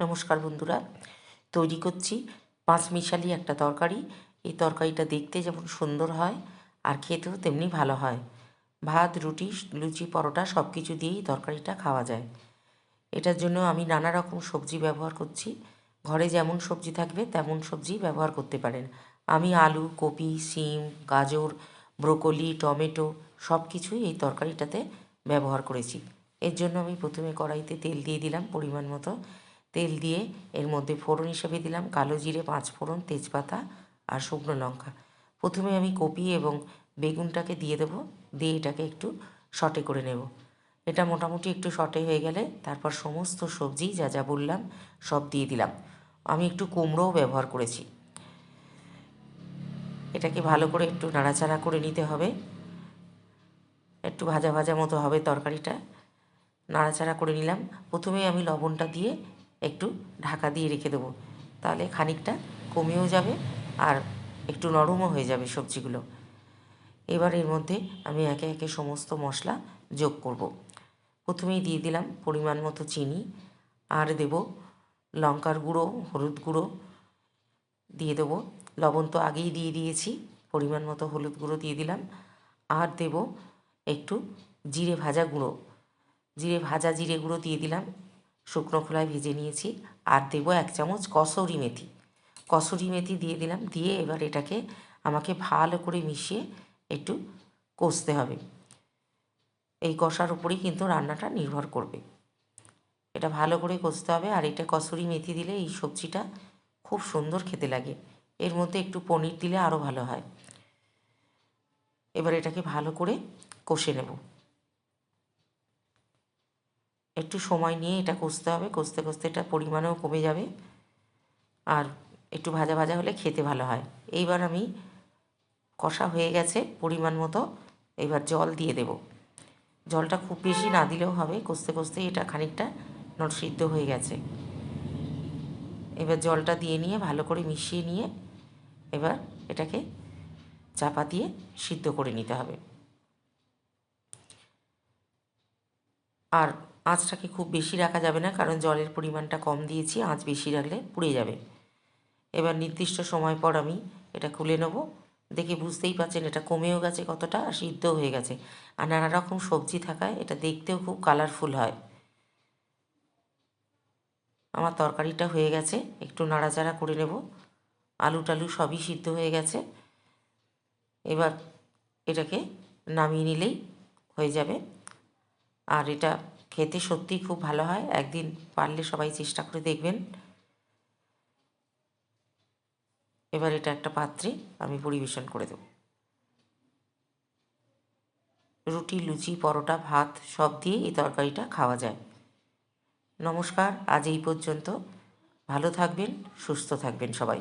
নমস্কার বন্ধুরা, তৈরি করছি পাঁচ মিশালি একটা তরকারি। এই তরকারিটা দেখতে যেমন সুন্দর হয় আর খেতেও তেমনি ভালো হয়। ভাত, রুটি, লুচি, পরোটা সব কিছু দিয়েই তরকারিটা খাওয়া যায়। এটার জন্য আমি নানা রকম সবজি ব্যবহার করছি। ঘরে যেমন সবজি থাকবে তেমন সবজি ব্যবহার করতে পারেন। আমি আলু, কপি সিম গাজর, ব্রোকলি, টমেটো সব কিছুই এই তরকারিটাতে ব্যবহার করেছি। এর জন্য আমি প্রথমে কড়াইতে তেল দিয়ে দিলাম পরিমাণ মতো। তেল দিয়ে এর মধ্যে ফোড়ন হিসেবে দিলাম, কালো জিরে, পাঁচ ফোড়ন, তেজপাতা আর শুকনো লঙ্কা। প্রথমে আমি কপি এবং বেগুনটাকে দিয়ে দেবো, দিয়ে এটাকে একটু সটে করে নেব। এটা মোটামুটি একটু সটে হয়ে গেলে তারপর সমস্ত সবজি যা যা বললাম সব দিয়ে দিলাম। আমি একটু কুমড়োও ব্যবহার করেছি। এটাকে ভালো করে একটু নাড়াচাড়া করে নিতে হবে। একটু ভাজা ভাজা মতো হবে তরকারিটা। নাড়াচাড়া করে নিলাম। প্রথমে আমি লবণটা দিয়ে একটু ঢাকা দিয়ে রেখে দেবো। তাহলে খানিকটা কমেও যাবে আর একটু নরমও হয়ে যাবে সবজিগুলো। এবার এর মধ্যে আমি একে একে সমস্ত মশলা যোগ করব। প্রথমেই দিয়ে দিলাম পরিমাণ মতো চিনি, আর দেব লঙ্কার গুঁড়ো, হলুদ গুঁড়ো। দিয়ে দেবো, লবণ তো আগেই দিয়ে দিয়েছি, পরিমাণ মতো হলুদ গুঁড়ো দিয়ে দিলাম। আর দেব একটু জিরে ভাজা গুঁড়ো। জিরে ভাজা জিরে গুঁড়ো দিয়ে দিলাম। শুকনো খোলায় ভেজে নিয়েছি। আর দেব এক চামচ কসৌরি মেথি। কসুরি মেথি দিয়ে দিলাম। দিয়ে এবার এটাকে আমাকে ভালো করে মিশিয়ে একটু কষতে হবে। এই কষার উপরেই কিন্তু রান্নাটা নির্ভর করবে। এটা ভালো করে কষতে হবে। আর এটা কসুরি মেথি দিলে এই সবজিটা খুব সুন্দর খেতে লাগে। এর মধ্যে একটু পনির দিলে আরও ভালো হয়। এবার এটাকে ভালো করে কষে নেব। একটু সময় নিয়ে এটা কষতে হবে, কষতে কষতে এটা পরিমাণেও কমে যাবে। আর একটু ভাজা ভাজা হলে খেতে ভালো হয়। এইবার আমি কষা হয়ে গেছে পরিমাণ মতো, এবার জল দিয়ে দেব। জলটা খুব বেশি না দিলেও হবে, কষতে কষতে এটা খানিকটা নটসিদ্ধ হয়ে গেছে। এবার জলটা দিয়ে নিয়ে ভালো করে মিশিয়ে নিয়ে এবার এটাকে চাপা দিয়ে সিদ্ধ করে নিতে হবে। আর আঁচটাকে খুব বেশি রাখা যাবে না, কারণ জলের পরিমাণটা কম দিয়েছি, আঁচ বেশি রাখলে পুড়ে যাবে। এবার নির্দিষ্ট সময় পর আমি এটা খুলে নেব। দেখে বুঝতেই পারছেন এটা কমেও গেছে কতটা, আর সিদ্ধ হয়ে গেছে। আর নানা রকম সবজি থাকায় এটা দেখতেও খুব কালারফুল হয়। আমার তরকারিটা হয়ে গেছে, একটু নাড়াচাড়া করে নেব। আলু টালু সবই সিদ্ধ হয়ে গেছে। এবার এটাকে নামিয়ে নিলেই হয়ে যাবে। আর এটা খেতে সত্যিই খুব ভালো হয়। একদিন পারলে সবাই চেষ্টা করে দেখবেন। এবার এটা একটা পাত্রে আমি পরিবেশন করে দেব। রুটি, লুচি, পরোটা, ভাত সব দিয়ে এই তরকারিটা খাওয়া যায়। নমস্কার, আজ এই পর্যন্ত। ভালো থাকবেন, সুস্থ থাকবেন সবাই।